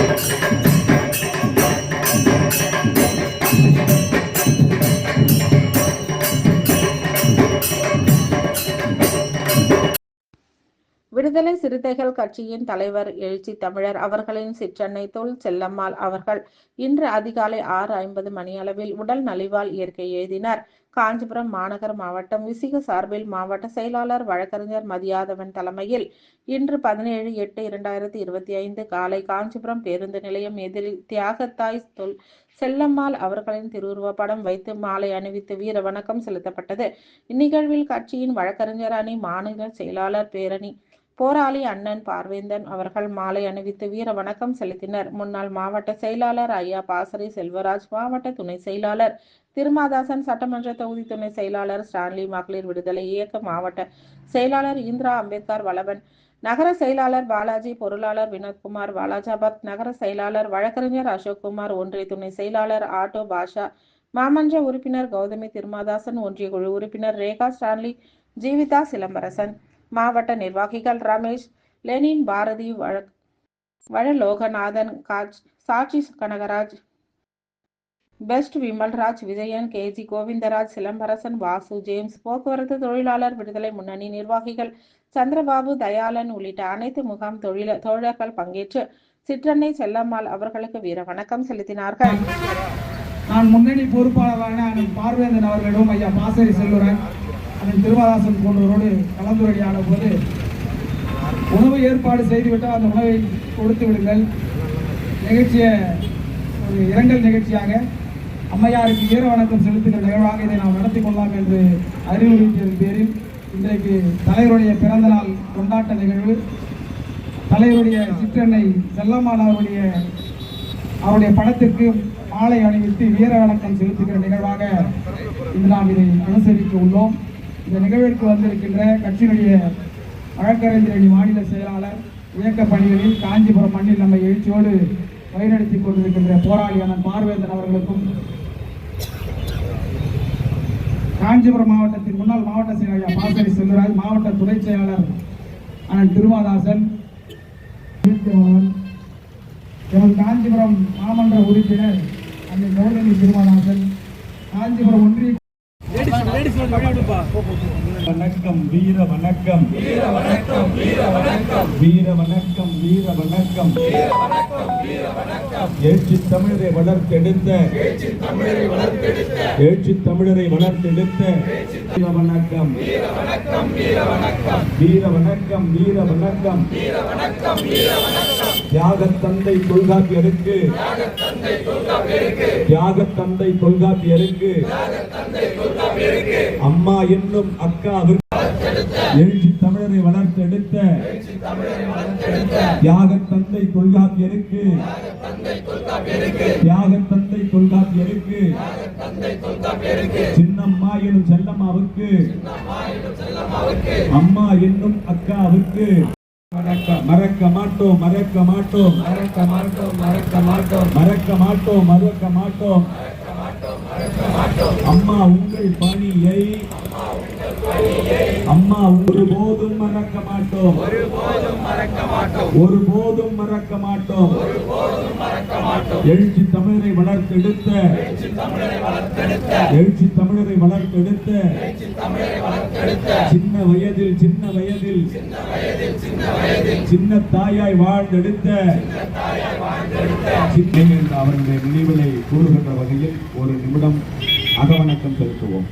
Thank you. விடுதலை சிறுத்தைகள் கட்சியின் தலைவர் எழுச்சி தமிழர் அவர்களின் சிற்றன்னை தொல் செல்லம்மாள் அவர்கள் இன்று அதிகாலை ஆறு ஐம்பது மணியளவில் உடல் நலிவால் இயற்கை எழுதினார். காஞ்சிபுரம் மாநகர் மாவட்டம் விசிக சார்பில் மாவட்ட செயலாளர் வழக்கறிஞர் மதியாதவன் தலைமையில் இன்று பதினேழு எட்டு இரண்டாயிரத்தி இருபத்தி ஐந்து காலை காஞ்சிபுரம் பேருந்து நிலையம் எதிரில் தியாகத்தாய் தொல் செல்லம்மாள் அவர்களின் திருவுருவப்படம் வைத்து மாலை அணிவித்து வீர வணக்கம் செலுத்தப்பட்டது. இந்நிகழ்வில் கட்சியின் வழக்கறிஞர் அணி மாநில செயலாளர் பேரணி போராளி அண்ணன் பார்வேந்தன் அவர்கள் மாலை அணிவித்து வீர வணக்கம் செலுத்தினர். முன்னாள் மாவட்ட செயலாளர் ஐயா பாசறை செல்வராஜ் மாவட்ட துணை செயலாளர் திருமாதாசன் சட்டமன்ற தொகுதி துணை செயலாளர் ஸ்டான்லி மகளிர் விடுதலை இயக்க மாவட்ட செயலாளர் இந்திரா அம்பேத்கர் வளவன் நகர செயலாளர் பாலாஜி பொருளாளர் வினோத்குமார் வாலாஜாபாத் நகர செயலாளர் வழக்கறிஞர் அசோக்குமார் ஒன்றிய துணை செயலாளர் ஆட்டோ பாஷா மாமன்ற உறுப்பினர் கௌதமி திருமாதாசன் ஒன்றிய குழு உறுப்பினர் ரேகா ஸ்டான்லி ஜீவிதா சிலம்பரசன். மாவட்ட நிர்வாகிகள் ரமேஷ் லெனின் பாரதி வழ வழலோகநாதன் சாட்சி கனகராஜ் பெஸ்ட் விமல்ராஜ் விஜயன் கேஜி கோவிந்தராஜ் சிலம்பரசன் வாசு ஜேம்ஸ் போக்குவரத்து தொழிலாளர் விடுதலை முன்னணி நிர்வாகிகள் சந்திரபாபு தயாளன் உள்ளிட்ட அனைத்து முகாம் தொழில தோழர்கள் பங்கேற்று சிற்றன்னை செல்லம்மாள் அவர்களுக்கு வீர வணக்கம் செலுத்தினார்கள். நான் முன்னணி பொறுப்பாளரான பார்வேந்தன் அவர்களிடம் ஐயா பாசரி செல்லுறேன். அண்ணன் திருமதாசன் போன்றவரோடு கலந்துரையாட போது உணவு ஏற்பாடு செய்துவிட்டால் அந்த உணவை கொடுத்து விடுங்கள். நிகழ்ச்சியை ஒரு இரங்கல் நிகழ்ச்சியாக அம்மையாருக்கு ஈர வணக்கம் செலுத்துகிற நிகழ்வாக இதை நாம் நடத்தி கொள்ளலாம் என்று அறிவுறுத்தியதன் பேரில் இன்றைக்கு தலைவருடைய பிறந்த நாள் கொண்டாட்ட நிகழ்வு. தலைவருடைய சிற்றன்னை செல்லம்மாள் அவருடைய அவருடைய படத்திற்கு மாலை அணிவித்து வீர வணக்கம் செலுத்துகிற நிகழ்வாக இன்று நாம் இதை அனுசரிக்க உள்ளோம். இந்த நிகழ்விற்கு வந்திருக்கின்ற கட்சியினுடைய வழக்கறிஞர் அணி மாநில செயலாளர் இயக்க பணிகளில் காஞ்சிபுரம் மண்ணில் நம்மை எழுச்சியோடு வழிநடத்தி கொண்டிருக்கின்ற போராளியான பார்வேந்தன் அவர்களுக்கும் காஞ்சிபுரம் மாவட்டத்தின் முன்னாள் மாவட்ட செயலாளர் பாசரி செல்வராஜ் மாவட்ட துணை செயலாளர் அண்ணன் திருமாதாசன் எமது காஞ்சிபுரம் மாமன்ற உறுப்பினர் அண்ணன் கௌதமி திருமாதாசன் காஞ்சிபுரம் ஒன்றிய வணக்கம் வீர வணக்கம் வீர வணக்கம் வீர வணக்கம் வீர வணக்கம் வீர வணக்கம். வீர வணக்கம் வீர வணக்கம். எழுச்சி தமிழரை வளர்த்தெடுத்த. எழுச்சி தமிழரை வளர்த்தெடுத்த. எழுச்சி தமிழரை வளர்த்தெடுத்த வீர வணக்கம். வீர வணக்கம் வீர வணக்கம். வீர வணக்கம் வீர வணக்கம் வீர வணக்கம் வீர வணக்கம் தியாக தந்தை தொல்காப்பியருக்கு. தியாக தந்தை தொல்காப்பியருக்கு தியாக தந்தை தொல்காப்பியருக்கு. அம்மா என்னும் அக்கா எழுச்சி தமிழரை வளர்த்தெடுத்த தியாக தந்தை தொல்காப்பியருக்கு தியாக தந்தை தொல்காப்பியருக்கு சின்னம்மா எனும் செல்லம்மாவுக்கு அம்மா என்னும் அக்காவுக்கு அவருக்கு மறக்க மாட்டோம் மறக்க மாட்டோம் மறக்க மாட்டோம் மறக்க மாட்டோம் மறக்க மாட்டோம் மறக்க மாட்டோம். அம்மா உங்கள் பணியை அம்மா ஒருபோதும் மறக்க மாட்டோம். ஒருபோதும் மறக்க மாட்டோம். எழுச்சி தமிழரை வளர்த்தெடுத்த எழுச்சி தமிழரை வளர்த்தெடுத்த சின்ன வயதில் சின்ன வயதில் சின்ன தாயாய் வாழ்ந்தெடுத்த சின்ன என்ற அவர்களுடைய நினைவுகளை கூறுகின்ற வகையில் ஒரு நிமிடம் அகவணக்கம் செலுத்துவோம்.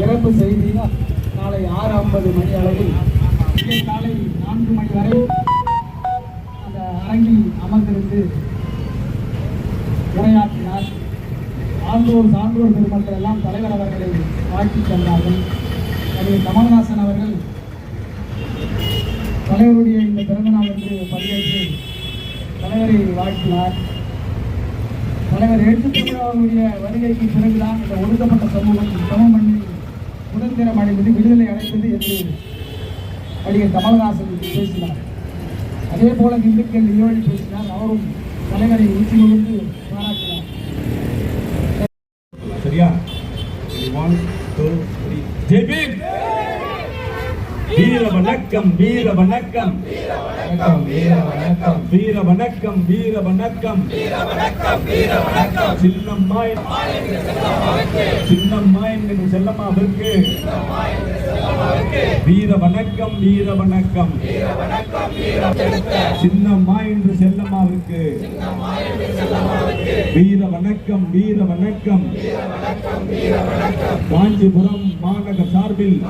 இறப்பு செய்தி காலை ஆறு ஐம்பது மணி அளவில் காலை நான்கு மணி வரை அந்த அரங்கில் அமர்ந்திருந்து உரையாற்றினார். ஆண்டோர் சான்றோர் பெருமக்கள் எல்லாம் தலைவர் அவர்களை வாழ்த்தி சென்றார்கள். அது கமல்ஹாசன் அவர்கள் தலைவருடைய இந்த பிறந்தநாள் என்று பங்கேற்று தலைவரை வாழ்த்தினார். தலைவர் எழுத்துப்பட்டவருடைய வருகைக்கு பிறகுதான் இந்த ஒடுக்கப்பட்ட சமூகம் சமமண்ணில் சுதந்திரம் அடைந்தது விடுதலை அடைந்தது என்று நடிகர் கமல்ஹாசன் பேசினார். அதே போல திண்டுக்கல் நிகழ்ச்சி பேசினார். அவரும் தலைவரை உச்சி கொண்டு சரியா? ஒன் டூ த்ரீ ஜெய் பீம்! வீர வணக்கம் வீர வணக்கம் வீர வணக்கம் வீர வணக்கம் வீர வணக்கம் வீர வணக்கம் சின்னம்மா சின்னம்மா என்கிற செல்லமாவிற்கு. வீர வணக்கம் வீர வணக்கம் சின்னம்மா என்று செல்லம்மாவிற்கு வீர வணக்கம் வீர வணக்கம் காஞ்சிபுரம் மாநகர் சார்பில்.